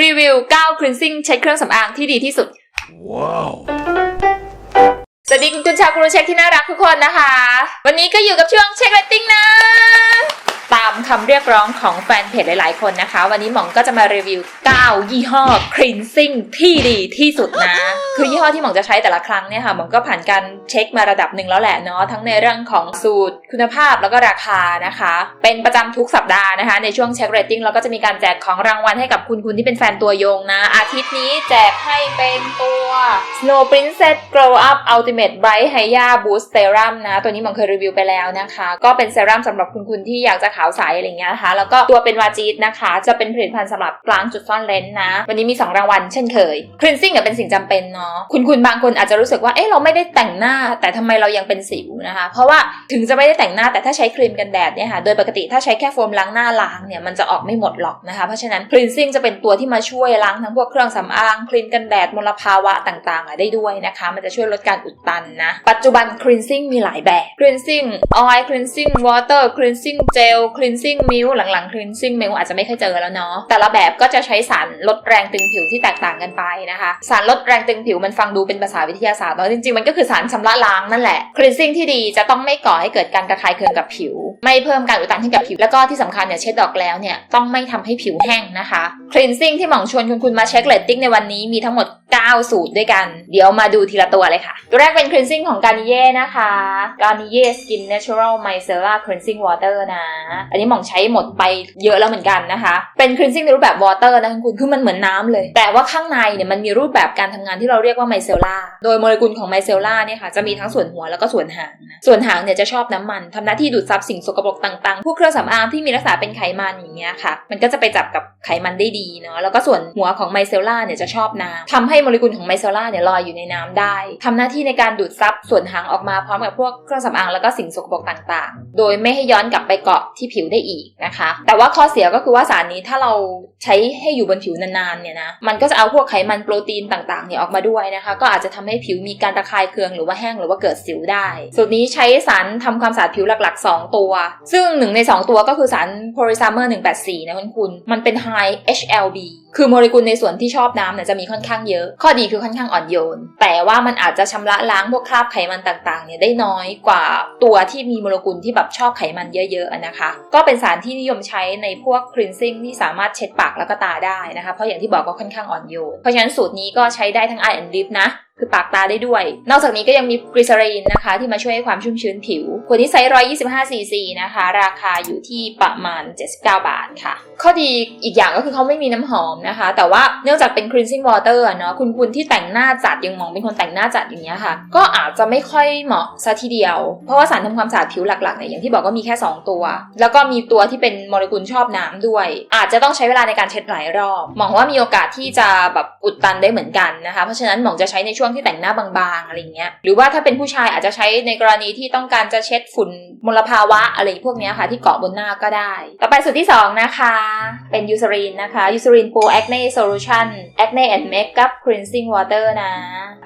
รีวิว 9 cleansing เช็ดเครื่องสำอางที่ดีที่สุด Wow. สวัสดีคุณชาวกรูเช็คที่น่ารักทุกคนนะคะ วันนี้ก็อยู่กับช่วงเช็คเรตติ้งนะ ตามคำเรียกร้องของแฟนเพจหลาย ๆ คนนะคะ วันนี้หมองก็จะมารีวิว 9 ยี่ห้อ cleansing ที่ดีที่สุดนะ คือยี่ห้อที่หมองจะใช้แต่ละครั้งเนี่ยค่ะหมองก็ผ่านการเช็คมาระดับหนึ่งแล้วแหละเนาะทั้งในเรื่องของสูตรคุณภาพแล้วก็ราคานะคะ เป็นประจำทุกสัปดาห์นะคะ ในช่วงเช็คเรตติ้งเราก็จะมีการแจกของรางวัลให้กับคุณคุณที่เป็นแฟนตัวยงนะ อาทิตย์นี้แจกให้เป็นตัว Snow Princess Glow Up Ultimate Bright Hya Boost Serum นะ ตัวนี้หมองเคยรีวิวไปแล้วนะคะ ก็เป็นเซรั่มสำหรับคุณคุณที่อยากจะขาวใสอะไรเงี้ยนะคะแล้วก็ตัวเป็นวาจีดนะคะ จะเป็นผลิตภัณฑ์สำหรับล้างจุดซ่อนเลนนะ วันนี้มี 2 รางวัลเช่นเคย Cleansing อะเป็นสิ่งจำเป็นเนาะคุณคุณบางคนอาจจะรู้สึกว่าเอ๊ะเราไม่ได้แต่งหน้า แต่ทำไมเรายังเป็นสิวนะคะ เพราะว่าถึงจะไม่ได้แต่งหน้าแต่ถ้าใช้ครีมกันแดดเนี่ยค่ะโดยปกติถ้าใช้แค่โฟมล้างหน้าล้างเนี่ยมันจะออกไม่หมดหรอกนะคะเพราะฉะนั้น cleansing จะเป็นตัวที่มาช่วยล้างทั้งพวกเครื่องสำอางครีมกันแดดมลภาวะต่างๆอะได้ด้วยนะคะ มันจะช่วยลดการอุดตันนะปัจจุบัน cleansing มีหลายแบบ cleansing oil cleansing water cleansing gel cleansing milk หลังๆ cleansing milk อาจจะไม่เคยเจอแล้วเนาะแต่ละแบบก็จะใช้สารลดแรงตึงผิวที่แตกต่างกันไปนะคะ สารลดแรงตึงผิวมันฟังดูเป็นภาษาวิทยาศาสตร์เนาะจริงๆ มันก็คือสารชำระล้างนั่นแหละ cleansing ที่ดีจะต้องไม่ก่อให้เกิดการระคายเคืองกับผิว ไม่เพิ่มการอุดตันให้กับผิว แล้วก็ที่สำคัญเนี่ยเช็ดออกแล้วเนี่ยต้องไม่ทำให้ผิวแห้งนะคะ cleansing ที่หมองชวนคุณคุณมาเช็คเรตติ้งในวันนี้มีทั้งหมด 9 สูตรด้วยกัน เดี๋ยวมาดูทีละตัวเลยค่ะ ตัวแรกเป็น cleansing ของ Garnier นะคะ Garnier Skin Natural Micellar Cleansing Water นะอันนี้หมองใช้หมดไปเยอะแล้วเหมือนกันนะคะ เป็น cleansing ในรูปแบบ water นะคุณคือมันเหมือนน้ำเลย แต่ว่าข้างในเนี่ยมันมีรูปแบบการทำงานที่เราเรียกว่า micellar โดยโมเลกุลของ micellar เนี่ยค่ะจะมีทั้งส่วนหัวแล้วก็ส่วนหางนะส่วนหางเนี่ยจะชอบน้ำมันทำหน้าที่ดูดซับสิ่งสกปรกต่างๆ พวกเครื่องสำอางที่มีลักษณะเป็นไขมันอย่างเงี้ยค่ะ มันก็จะไปจับกับไขมันได้ดีเนาะแล้วก็ส่วนหัวของไมเซลล่าเนี่ยจะชอบน้ำทำให้โมเลกุลของไมเซลล่าเนี่ยลอยอยู่ในน้ำได้ทำหน้าที่ในการดูดซับส่วนหางออกมาพร้อมกับพวกเครื่องสำอางแล้วก็สิ่งสกปรกต่างๆ โดยไม่ให้ย้อนกลับไปเกาะที่ผิวได้อีกนะคะ แต่ว่าข้อเสียก็คือว่าสารนี้ถ้าเราใช้ให้อยู่บนผิวนานๆเนี่ยนะมันก็จะเอาพวกไขมันโปรตีนต่างๆเนี่ยออกมาด้วยนะคะ ก็อาจจะทำให้ผิวมีการระคายเคืองหรือว่าแห้งหรือว่าเกิดสิวได้ สูตรนี้ใช้สารทำความสะอาดผิวหลักๆ 2 ตัว ซึ่งหนึ่งใน 2 ตัวก็คือสารโพลิซามเมอร์184นะคุณคุณมันเป็น high HLB คือโมเลกุลในส่วนที่ชอบน้ำเนี่ยจะมีค่อนข้างเยอะ ข้อดีคือค่อนข้างอ่อนโยน แต่ว่ามันอาจจะชำระล้างพวกคราบไขมันต่างๆเนี่ยได้น้อยกว่าตัวที่มีโมเลกุลที่แบบชอบไขมันเยอะๆนะคะ ก็เป็นสารที่นิยมใช้ในพวกครีนซิ่งที่สามารถเช็ดปากแล้วก็ตาได้นะคะ เพราะอย่างที่บอกก็ค่อนข้างอ่อนโยน เพราะฉะนั้นสูตรนี้ก็ใช้ได้ทั้ง eye and lip นะ คือปากตาได้ด้วย นอกจากนี้ก็ยังมีกรีซ e รีนนะคะ ที่มาช่วยให้ความชุ่มชื้นผิวขวดนี้ไซส์125 ซีซีนะคะ ราคาอยู่ที่ประมาณ 79 บาทค่ะ ข้อดีอีกอย่างก็คือเขาไม่มีน้ำหอมนะคะ แต่ว่าเนื่องจากเป็น cleansing water เนาะคุณคุณที่แต่งหน้าจัดยังมองเป็นคนแต่งหน้าจัดอย่างเงี้ยค่ะ ก็อาจจะไม่ค่อยเหมาะซะทีเดียว เพราะว่าสารทำความสะอาดผิวหลักๆเนี่ยอย่างที่บอกก็มีแค่ 2 ตัว แล้วก็มีตัวที่เป็นโมเลกุลชอบน้ำด้วย อาจจะต้องใช้เวลาในการเช็ดหลายรอบมองว่ามีโอกาสที่จะแบบอุดตันได้เหมือนกันนะคะ เพราะฉะนั้นหมองจะใช้ในช่วงที่แต่งหน้าบางๆอะไรเงี้ยหรือว่าถ้าเป็นผู้ชายอาจจะใช้ในกรณีที่ต้องการจะเช็ดฝุ่นมลภาวะอะไรพวกเนี้ยค่ะ ที่เกาะบนหน้าก็ได้ ต่อไปสูตรที่ 2 นะคะ เป็นยูซ r รีนนะคะยูซ r รีน Pro Acne Solution Acne and Makeup Cleansing Water นะ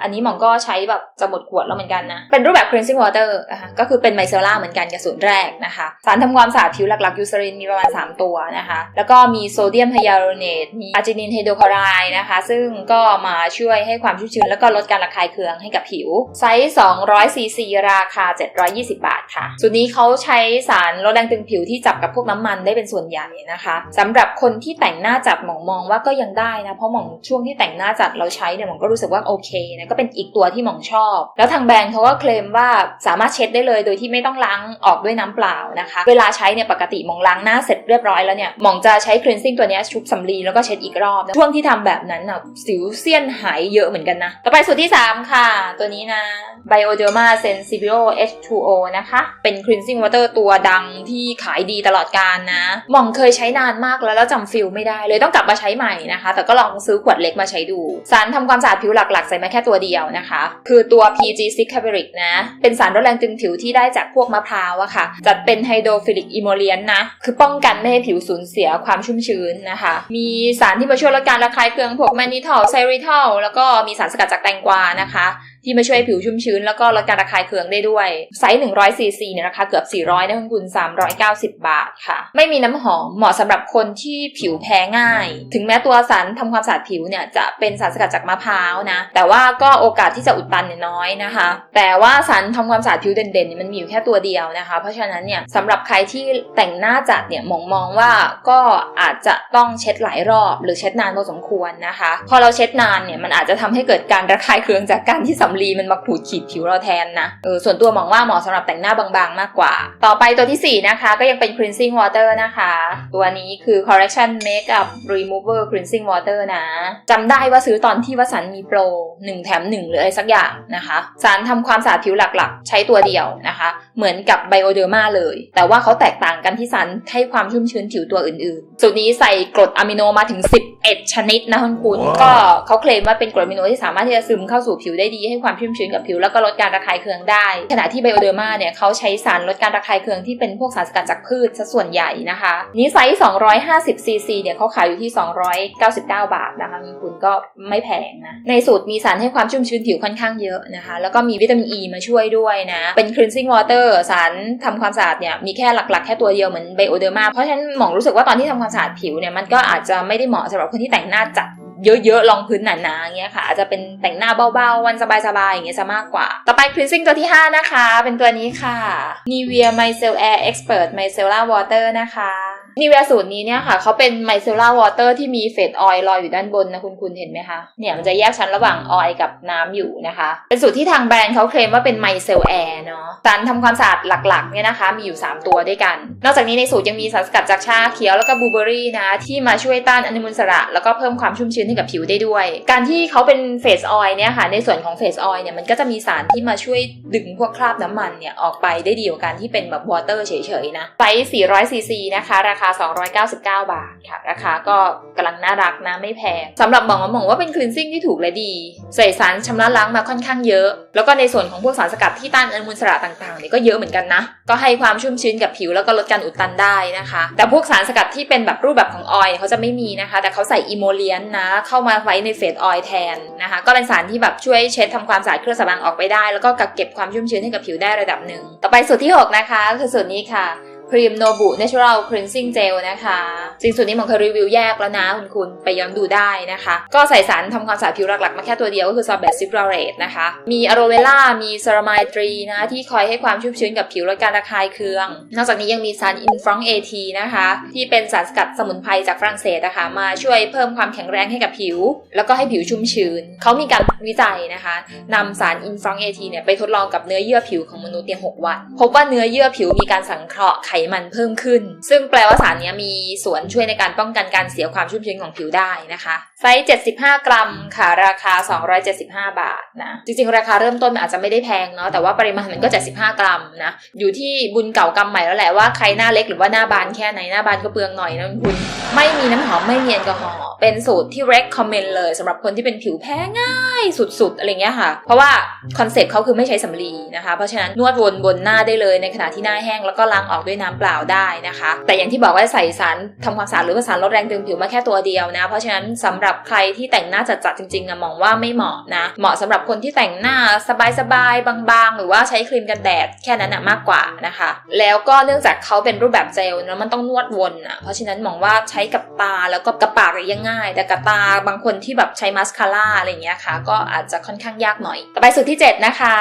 อันนี้หมองก็ใช้แบบจะหมดขวดแล้วเหมือนกันนะ เป็นรูปแบบ cleansing water นะคะก็คือเป็นไมเซลล่าเหมือนกันกับสูตรแรกนะคะ สารทำความสะอาดผิวหลักๆยูซ r รีนมีประมาณ 3 ตัวนะคะ แล้วก็มีโซเดียมไฮยาลูรอเนตมีอาร์จินินไฮโดรคลอไรด์นะคะ ซึ่งก็มาช่วยให้ความชุ่มชื้นแล้วก็ลดการระคายเคืองให้กับผิว ไซส์200ซีซีราคา 720 บาทค่ะ สูตรนี้เขาใช้สารลดแรงตึงผิวที่จับกับพวกน้ำมันได้เป็นส่วนใหญ่นะคะสำหรับคนที่แต่งหน้าจัดหมองมองว่าก็ยังได้นะ เพราะหมองช่วงที่แต่งหน้าจัดเราใช้เนี่ยหมองก็รู้สึกว่าโอเคนะก็เป็นอีกตัวที่หมองชอบ แล้วทางแบรนด์เขาก็เคลมว่าสามารถเช็ดได้เลยโดยที่ไม่ต้องล้างออกด้วยน้ำเปล่านะคะ เวลาใช้เนี่ยปกติหมองล้างหน้าเสร็จเรียบร้อยแล้วเนี่ยหมองจะใช้ cleansing ตัวนี้ชุบสำลีแล้วก็เช็ดอีกรอบนะช่วงที่ทำแบบนั้นน่ะสิวเซียนหายเยอะเหมือนกันนะต่อไปสูตรที่3 ค่ะ ตัวนี้นะ Bioderma Sensibio H2O นะคะ เป็น cleansing water ตัวดังที่ขายดีตลอดการนะ หมองเคยใช้นานมากแล้วแล้วจำฟิลไม่ได้เลยต้องกลับมาใช้ใหม่นะคะ แต่ก็ลองซื้อขวดเล็กมาใช้ดู สารทำความสะอาดผิวหลักๆ ใส่มาแค่ตัวเดียวนะคะ คือตัว PG6 c a b r i c นะ เป็นสารลดแรงตึงผิวที่ได้จากพวกมะพร้าวอะค่ะ จัดเป็นไฮโดรฟิลิกอิโมเลียนนะ คือป้องกันไม่ให้ผิวสูญเสียความชุ่มชื้นนะคะ มีสารที่มาช่วยลดการระคายเคืองพวกแมนนิทอลไซริทอลแล้วก็มีสารสกัดจากแตงกกวานะคะ ที่มาช่วยผิวชุ่มชื้น แล้วก็ลดการระคายเคืองได้ด้วย ไซส์100ซีซีเนี่ยราคาเกือบ 400นะคุณ 390 บาทค่ะ ไม่มีน้ำหอมเหมาะสำหรับคนที่ผิวแพ้ง่าย ถึงแม้ตัวสารทำความสะอาดผิวเนี่ยจะเป็นสารสกัดจากมะพร้าวนะ แต่ว่าก็โอกาสที่จะอุดตันเนี่ยน้อยนะคะ แต่ว่าสารทำความสะอาดผิวเด่นๆเนี่ยมันมีอยู่แค่ตัวเดียวนะคะ เพราะฉะนั้นเนี่ยสำหรับใครที่แต่งหน้าจัดเนี่ยมองมองว่าก็อาจจะต้องเช็ดหลายรอบ หรือเช็ดนานพอสมควรนะคะ พอเราเช็ดนานเนี่ยมันอาจจะทำให้เกิดการระคายเคืองจากการที่สำลีมันมาขูดขีดผิวเราแทนนะเออส่วนตัวมองว่าเหมาะสำหรับแต่งหน้าบางๆ มากกว่า ต่อไปตัวที่ 4 นะคะ ก็ยังเป็น cleansing water นะคะ ตัวนี้คือ correction makeup remover cleansing water นะจำได้ว่าซื้อตอนที่วสันต์มีโปร 1 แถม 1 หรืออะไรสักอย่างนะคะ สารทำความสะอาดผิวหลักๆ ใช้ตัวเดียวนะคะ เหมือนกับ bioderma เลย แต่ว่าเขาแตกต่างกันที่สารให้ความชุ่มชื้นผิวตัวอื่นๆ สูตรนี้ใส่กรดอะมิโนมาถึง 11 ชนิดนะคุณคุณว้าวก็เขาเคลมว่าเป็นกรดอะมิโนที่สามารถที่จะซึมเข้าสู่ผิวได้ดีให้ความชุ่มชื้นกับผิวแล้วก็ลดการระคายเคืองได้ ขณะที่ bioderma เนี่ยเขาใช้สารลดการระคายเคืองที่เป็นพวกสารสกัดจากพืชซะส่วนใหญ่นะคะ นี้ไซส์250 cc เนี่ยเขาขายอยู่ที่ 299 บาทนะคะคุณคุณก็ไม่แพงนะ ในสูตรมีสารให้ความชุ่มชื้นผิวค่อนข้างเยอะนะคะ แล้วก็มีวิตามินอ e ีมาช่วยด้วยนะ เป็น cleansing water สารทำความสะอาดเนี่ยมีแค่หลักๆ แค่ตัวเดียวเหมือน bioderma เพราะฉะนั้นหมองรู้สึกว่าตอนที่ทำความสะอาดผิวเนี่ยมันก็อาจจะไม่ได้เหมาะสำหรับคนที่แต่งหน้าจัด เยอะๆรองพื้นหนาๆอย่างเงี้ยค่ะอาจจะเป็นแต่งหน้าเบาๆวันสบายๆอย่างเงี้ยซะมากกว่า ต่อไปคลีนซิ่งตัวที่ 5 นะคะ เป็นตัวนี้ค่ะ Nivea Micellar Expert Micellar Water นะคะ Nivea สูตรนี้เนี่ยค่ะเขาเป็น Micellar Water ที่มีเฟดออยล์ลอยอยู่ด้านบนนะคุณคุณเห็นไหมคะเนี่ยมันจะแยกชั้นระหว่างออยล์กับน้ำอยู่นะคะ เป็นสูตรที่ทางแบรนด์เขาเคลมว่าเป็น Micellar เนาะสารทำความสะอาดหลักๆเนี่ยนะคะ มีอยู่ 3 ตัวด้วยกัน นอกจากนี้ในสูตรยังมีสารสกัดจากชาเขียวแล้วก็บลูเบอร์รี่นะที่มาช่วยต้านอนุมูลอิสระ แล้วก็เพิ่มความชุ่มชื้นให้กับผิวได้ด้วย การที่เขาเป็นเฟสออยล์เนี่ยค่ะในส่วนของเฟสออยล์เนี่ยมันก็จะมีสารที่มาช่วยดึงพวกคราบน้ำมันเนี่ยออกไปได้ดีกว่าการที่เป็นแบบวอเตอร์เฉยๆนะไซส์400ซีซีนะคะราคา299 บาทค่ะ ราคาก็กำลังน่ารักนะไม่แพงสำหรับหมองว่าหมองว่าเป็นคลีนซิ่งที่ถูกและดี ใส่สารชำระล้างมาค่อนข้างเยอะ แล้วก็ในส่วนของพวกสารสกัดที่ต้านอนุมูลอิสระต่างๆเนี่ยก็เยอะเหมือนกันนะ ก็ให้ความชุ่มชื้นกับผิวแล้วก็ลดการอุดตันได้นะคะ แต่พวกสารสกัดที่เป็นแบบรูปแบบของออยล์เขาจะไม่มีนะคะ แต่เขาใส่อิโมเลียนนะ เข้ามาไว้ในเฟสออยล์แทนนะคะ ก็เป็นสารที่แบบช่วยเช็ดทำความสะอาดเครื่องสำอางออกไปได้ แล้วก็กักเก็บความชุ่มชื้นให้กับผิวได้ระดับหนึ่ง ต่อไปสูตรที่ 6 นะคะก็คือสูตรนี้ค่ะ ครีมโนบุ Natural Cleansing Gel นะคะจริงสูตรนี้หมเคยรีวิวแยกแล้วนะคุณคุณไปย้อนดูได้นะคะ ก็ใส่สารทำความสะอาดผิวหลักๆ มาแค่ตัวเดียวก็คือ Sorbet Citrate นะคะ มีอะโรเวล่ามีเซรามายตรีนะที่คอยให้ความชุ่มชื้นกับผิวลดการระคายเคือง นอกจากนี้ยังมีสารอินฟรองเอทีนะคะ ที่เป็นสารสกัดสมุนไพรจากฝรั่งเศสนะคะมาช่วยเพิ่มความแข็งแรงให้กับผิว แล้วก็ให้ผิวชุ่มชื้นเขามีการวิจัยนะคะนำสารอินฟรองเอทีเนี่ยไปทดลองกับเนื้อเยื่อผิวของมนุษย์เนี่ยหกวันพบว่าเนื้อเยื่อผิวมีการสังเคราะห์ไขมันเพิ่มขึ้น ซึ่งแปลว่าสารนี้มีส่วนช่วยในการป้องกันการเสียความชุ่มชื้นของผิวได้นะคะ ไซส์ 75 กรัมค่ะ ราคา 275 บาทนะ จริงๆ ราคาเริ่มต้นมันอาจจะไม่ได้แพงเนาะ แต่ว่าปริมาณมันก็ 75 กรัมนะ อยู่ที่บุญเก่ากรรมใหม่แล้วแหละว่าใครหน้าเล็กหรือว่าหน้าบานแค่ไหน หน้าบานก็เปลืองหน่อยนะคุณ ไม่มีน้ำหอมไม่มีแอลกอฮอล์ เป็นสูตรที่ recommend เลยสำหรับคนที่เป็นผิวแพ้ง่ายสุดๆ อะไรเงี้ยค่ะ เพราะว่าคอนเซปต์เขาคือไม่ใช้สำลีนะคะ เพราะฉะนั้นนวดวนบนหน้าได้เลยในขณะที่หน้าแห้งแล้วก็ล้างออกด้วยน้ำเปล่าได้นะคะ แต่อย่างที่บอกว่าใส่สารทำความสะอาดหรือว่าสารลดแรงตึงผิวมาแค่ตัวเดียวนะ เพราะฉะนั้นสำหรับใครที่แต่งหน้าจัดๆจริงๆอะมองว่าไม่เหมาะนะ เหมาะสำหรับคนที่แต่งหน้าสบายๆบางๆ หรือว่าใช้ครีมกันแดดแค่นั้นอะมากกว่านะคะ แล้วก็เนื่องจากเขาเป็นรูปแบบเจลแล้วมันต้องนวดวนอะเพราะฉะนั้นมองว่าใช้กับตาแล้วก็กับปากยังง่าย แต่กับตาบางคนที่แบบใช้มาสคาร่าอะไรอย่างเงี้ยค่ะ ก็อาจจะค่อนข้างยากหน่อย ต่อไปสูตรที่ 7 นะคะ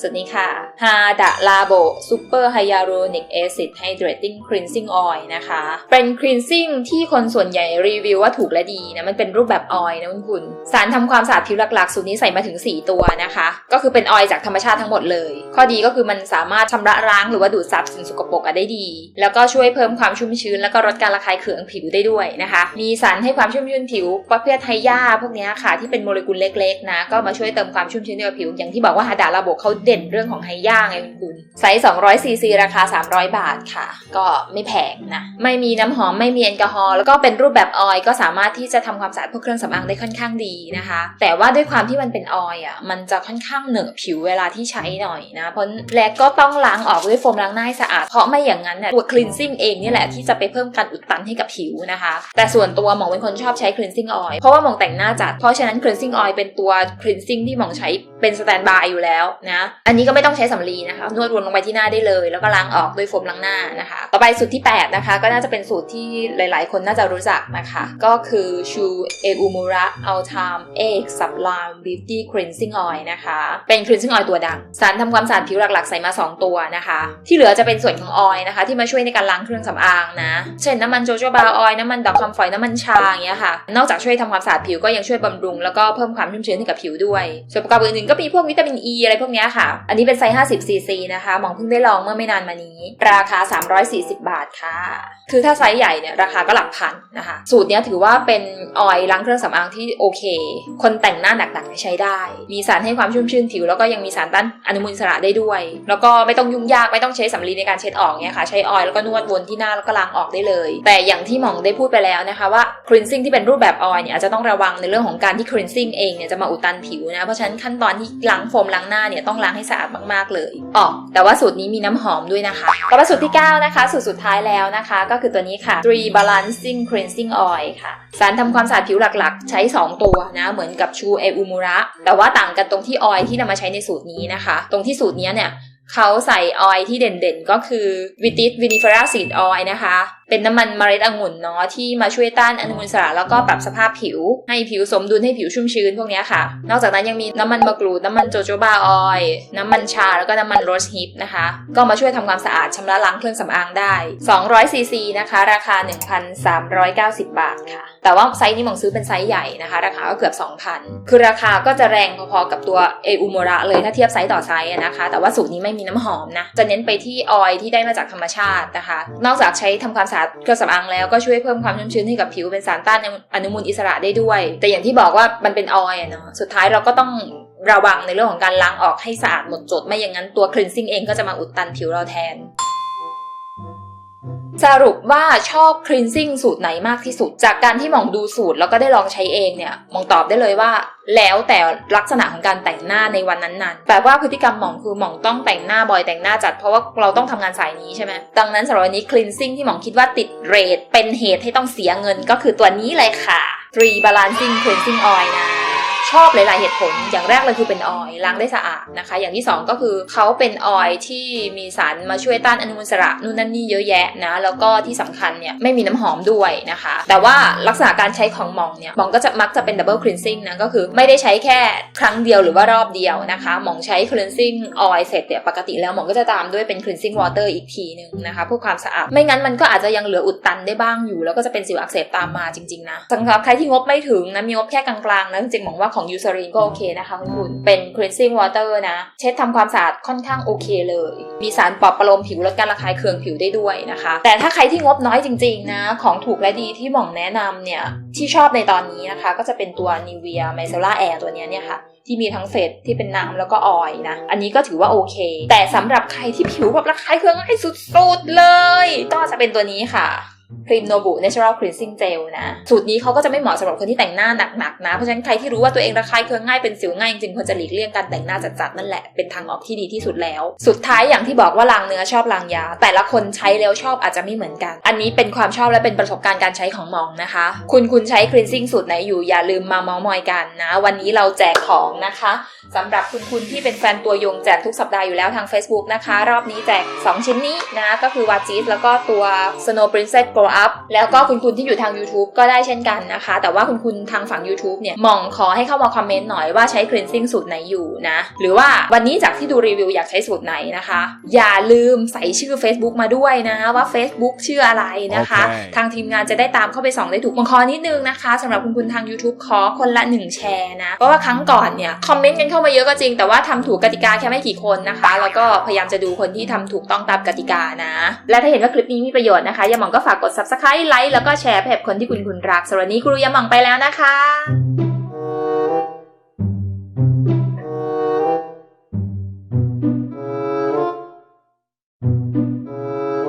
สูตรนี้ค่ะฮาดะลาโบซูเปอร์ไฮยาลูนิกแอซิดไฮเดรตติ้งคลีนซิ่งออยล์นะคะ เป็นคลีนซิ่งที่คนส่วนใหญ่รีวิวว่าถูกและดีนะ มันเป็นรูปแบบออยล์นะคุณคุณ สารทำความสะอาดผิวหลักๆ สูตรนี้ใส่มาถึง 4 ตัวนะคะ ก็คือเป็นออยล์จากธรรมชาติทั้งหมดเลย ข้อดีก็คือมันสามารถชำระล้างหรือว่าดูดซับสิ่งสกปรกได้ดี แล้วก็ช่วยเพิ่มความชุ่มชื้น แล้วก็ลดการระคายเคืองผิวได้ด้วยนะคะ มีสารให้ความชุ่มชื้นผิวประเภทไฮยาพวกนี้ค่ะที่เป็นโมเลกุลเล็กๆนะก็มาช่วยเติมความชุ่มชื้นให้กับผิว อย่างที่บอกว่าฮาดาระบบเขาเด่นเรื่องของไฮยาไงคุณคุณไซส์200ซีซีราคา 300 บาทค่ะก็ไม่แพงนะ ไม่มีน้ำหอมไม่มีแอลกอฮอล์แล้วก็เป็นรูปแบบออยล์ก็สามารถที่จะทำความสะอาดพวกเครื่องสำอางได้ค่อนข้างดีนะคะ แต่ว่าด้วยความที่มันเป็นออยล์อะมันจะค่อนข้างเหนอะผิวเวลาที่ใช้หน่อยนะเพราะและก็ต้องล้างออกด้วยโฟมล้างหน้าให้สะอาดเพราะไม่อย่างนั้นเนี่ยตัว cleansing เองนี่แหละที่จะไปเพิ่มการอุดตันให้กับผิวนะคะ แต่ส่วนตัวหมองเป็นคนชอบใช้ cleansing oil เพราะว่าหมองแต่งหน้าจัดเพราะฉะนั้น cleansing oil เป็นตัว cleansing ที่หมองใช้เป็นสแตนบายอยู่แล้วนะอันนี้ก็ไม่ต้องใช้สำลีนะคะนวดวนลงไปที่หน้าได้เลย แล้วก็ล้างออกด้วยโฟมล้างหน้านะคะ ต่อไปสูตรที่ 8 นะคะ ก็น่าจะเป็นสูตรที่หลาย ๆ คนน่าจะรู้จักนะคะ ก็คือชูเออุมูระอัลทามเอกสับลามบิวตี้ครีนซิ่งออยนะคะ เป็นครีนซิ่งออยตัวดัง สารทำความสะอาดผิวหลัก ๆ ใส่มา 2 ตัวนะคะ ที่เหลือจะเป็นส่วนของออยนะคะ ที่มาช่วยในการล้างเครื่องสำอางนะ เช่นน้ำมันโจโจบาออยน้ำมันดอกคำฝอยน้ำมันชาอย่างเงี้ยค่ะ นอกจากช่วยทำความสะอาดผิวก็ยังช่วยบำรุง แล้วก็เพิ่มความชุ่มชื้นให้กับผิวด้วย ส่วนประกอบอื่นๆก็มีพวกวิตามินอ e ีอะไรพวกเนี้ยค่ะ อันนี้เป็นไซส์50ซีซีนะคะ หมองเพิ่งได้ลองเมื่อไม่นานมานี้ ราคา340 บาทค่ะ คือถ้าไซส์ใหญ่เนี่ยราคาก็หลักพันนะคะ สูตรนี้ถือว่าเป็นออยล์ล้างเครื่องสำอางที่โอเค คนแต่งหน้าหนักๆใช้ได้ มีสารให้ความชุ่มชื่นผิว แล้วก็ยังมีสารต้านอนุมูลอิสระได้ด้วย แล้วก็ไม่ต้องยุ่งยากไม่ต้องใช้สำลีในการเช็ดออกเนี่ยค่ะ ใช้ออยล์แล้วก็นวดวนที่หน้าแล้วก็ล้างออกได้เลย แต่อย่างที่หมองได้พูดไปแล้วนะคะว่า cleansing ที่เป็นรูปแบบออยล์เนี่ยอาจจะต้องระวังในเรื่องของการที่ cleansing เองเนี่ยจะมาอุดตันผิวนะ เพราะฉะนั้นขั้นตอนที่ล้างโฟมล้างหน้าเนี่ยต้องล้างให้สะอาดมากๆเลยอ๋อแต่ว่าสูตรนี้มีน้ำหอมด้วยนะคะต่อมาสูตรที่9นะคะ สูตรสุดท้ายแล้วนะคะ ก็คือตัวนี้ค่ะ Three Balancing Cleansing Oil ค่ะ สารทำความสะอาดผิวหลักๆ ใช้ 2 ตัวนะ เหมือนกับชูเออุมูระ แต่ว่าต่างกันตรงที่ออยที่นำมาใช้ในสูตรนี้นะคะ ตรงที่สูตรนี้เนี่ยเขาใส่ออยที่เด่นๆ ก็คือวิติสวินิฟราซีดออยนะคะ เป็นน้ำมันเมล็ดองุ่นเนาะที่มาช่วยต้านอนุมูลอิสระแล้วก็ปรับสภาพผิว ให้ผิวสมดุลให้ผิวชุ่มชื้นพวกนี้ค่ะ นอกจากนั้นยังมีน้ำมันมะกรูดน้ำมันโจโจบาออยล์น้ำมันชาแล้วก็น้ำมันโรสฮิปนะคะ ก็มาช่วยทำความสะอาดชำระล้างเครื่องสำอางได้200ซีซีนะคะ ราคา 1,390 บาทค่ะ แต่ว่าไซส์นี้มองซื้อเป็นไซส์ใหญ่นะคะ ราคาก็เกือบ 2,000 คือราคาก็จะแรงพอๆกับตัวเออุโมระเลยถ้าเทียบไซส์ต่อไซส์นะคะ แต่ว่าสูตรนี้ไม่มีน้ำหอมนะจะเน้นไปที่ออยล์ที่ได้มาจากธรรมชาตินะคะ นอกจากใช้ทำความสะาดเครื่องสำอางแล้วก็ช่วยเพิ่มความชุ่มชื้นให้กับผิวเป็นสารต้านอนุมูลอิสระได้ด้วย แต่อย่างที่บอกว่ามันเป็นออยล์อะเนาะสุดท้ายเราก็ต้องระวังในเรื่องของการล้างออกให้สะอาดหมดจด ไม่อย่างนั้นตัว cleansing เองก็จะมาอุดตันผิวเราแทน สรุปว่าชอบ cleansing สูตรไหนมากที่สุด จากการที่หมองดูสูตรแล้วก็ได้ลองใช้เองเนี่ยหมองตอบได้เลยว่า แล้วแต่ลักษณะของการแต่งหน้าในวันนั้นๆแปลว่าพฤติกรรมหมองคือหมองต้องแต่งหน้าบ่อยแต่งหน้าจัดเพราะว่าเราต้องทำงานสายนี้ใช่ไหมดังนั้นสำหรับวันนี้ cleansing ที่หมองคิดว่าติดเรทเป็นเหตุให้ต้องเสียเงินก็คือตัวนี้เลยค่ะ Three Balancing Cleansing Oil นะ ชอบหลาย ๆ เหตุผล อย่างแรกเลยคือเป็นออยล์ล้างได้สะอาดนะคะ อย่างที่ 2 ก็คือเขาเป็นออยล์ที่มีสารมาช่วยต้านอนุมูลอิสระนู่นนั่นนี่เยอะแยะนะ แล้วก็ที่สำคัญเนี่ยไม่มีน้ำหอมด้วยนะคะ แต่ว่าลักษณะการใช้ของหมองเนี่ยหมองก็จะมักจะเป็นดับเบิลคลีนซิ่งนะก็คือไม่ได้ใช้แค่ครั้งเดียวหรือว่ารอบเดียวนะคะหมองใช้คลีนซิ่งออยล์เสร็จเนี่ยปกติแล้วหมองก็จะตามด้วยเป็นคลีนซิ่งวอเตอร์อีกทีหนึ่งนะคะเพื่อความสะอาดไม่งั้นมันก็อาจจะยังเหลืออุดตันได้บ้างอยู่ แล้วก็จะเป็นสิวอักเสบตามมาจริง ๆ นะสำหรับใครที่งบไม่ถึงนะมีงบแค่กลางๆนะจริงๆมองว่าของยูซารีนก็โอเคนะคะคุณคุณ เป็น cleansing water นะ เช็ดทำความสะอาดค่อนข้างโอเคเลย มีสารปลอบประโลมผิวลดการระคายเคืองผิวได้ด้วยนะคะ แต่ถ้าใครที่งบน้อยจริงๆนะ ของถูกและดีที่หม่องแนะนำเนี่ย ที่ชอบในตอนนี้นะคะ ก็จะเป็นตัว Nivea Micellar Air ตัวนี้เนี่ยค่ะที่มีทั้งเศษที่เป็นน้ำแล้วก็ออยนะ อันนี้ก็ถือว่าโอเค แต่สำหรับใครที่ผิวแบบระคายเคืองง่ายสุดๆเลย ก็จะเป็นตัวนี้ค่ะ ครีมโนบุ Natural Cleansing Gel นะ สูตรนี้เขาก็จะไม่เหมาะสำหรับคนที่แต่งหน้าหนักๆนะ เพราะฉะนั้นใครที่รู้ว่าตัวเองระคายเคืองง่ายเป็นสิวง่ายจริงควรจะหลีกเลี่ยงการแต่งหน้าจัดๆนั่นแหละเป็นทางออกที่ดีที่สุดแล้ว สุดท้ายอย่างที่บอกว่าล้างเนื้อชอบล้างยา แต่ละคนใช้แล้วชอบอาจจะไม่เหมือนกัน อันนี้เป็นความชอบและเป็นประสบการณ์การใช้ของมองนะคะ คุณคุณใช้ cleansing สูตรไหนอยู่อย่าลืมมาเมาส์มอยกันนะ วันนี้เราแจกของนะคะสำหรับคุณคุณที่เป็นแฟนตัวยงแจกทุกสัปดาห์อยู่แล้วทาง Facebook นะคะ รอบนี้แจก 2 ชิ้นนี้นะก็คือวาจิสแล้วก็ตัว Snow Princess Grow Up แล้วก็คุณคุณที่อยู่ทาง YouTube ก็ได้เช่นกันนะคะ แต่ว่าคุณคุณทางฝั่ง YouTube เนี่ยหมองขอให้เข้ามาคอมเมนต์หน่อยว่าใช้ cleansing สูตรไหนอยู่นะ หรือว่าวันนี้จากที่ดูรีวิวอยากใช้สูตรไหนนะคะ อย่าลืมใส่ชื่อ Facebook มาด้วยนะว่า Facebook ชื่ออะไรนะคะโอเคทางทีมงานจะได้ตามเข้าไปส่องได้ถูกมังคอนิดนึงนะคะสำหรับคุณคุณทาง YouTube ขอคนละ 1 แชร์นะ เพราะว่าครั้งก่อนเนี่ยคอมเมนต์กันเข้ามาเยอะก็จริง แต่ว่าทำถูกกติกาแค่ไม่กี่คนนะคะ แล้วก็พยายามจะดูคนที่ทำถูกต้องตามกติกานะ และถ้าเห็นว่าคลิปนี้มีประโยชน์นะคะยาหมองก็ฝากกด subscribe ไลค์แล้วก็แชร์ให้กับคนที่คุณคุณรักสำหรับนี้ครูยาหมองไปแล้วนะคะ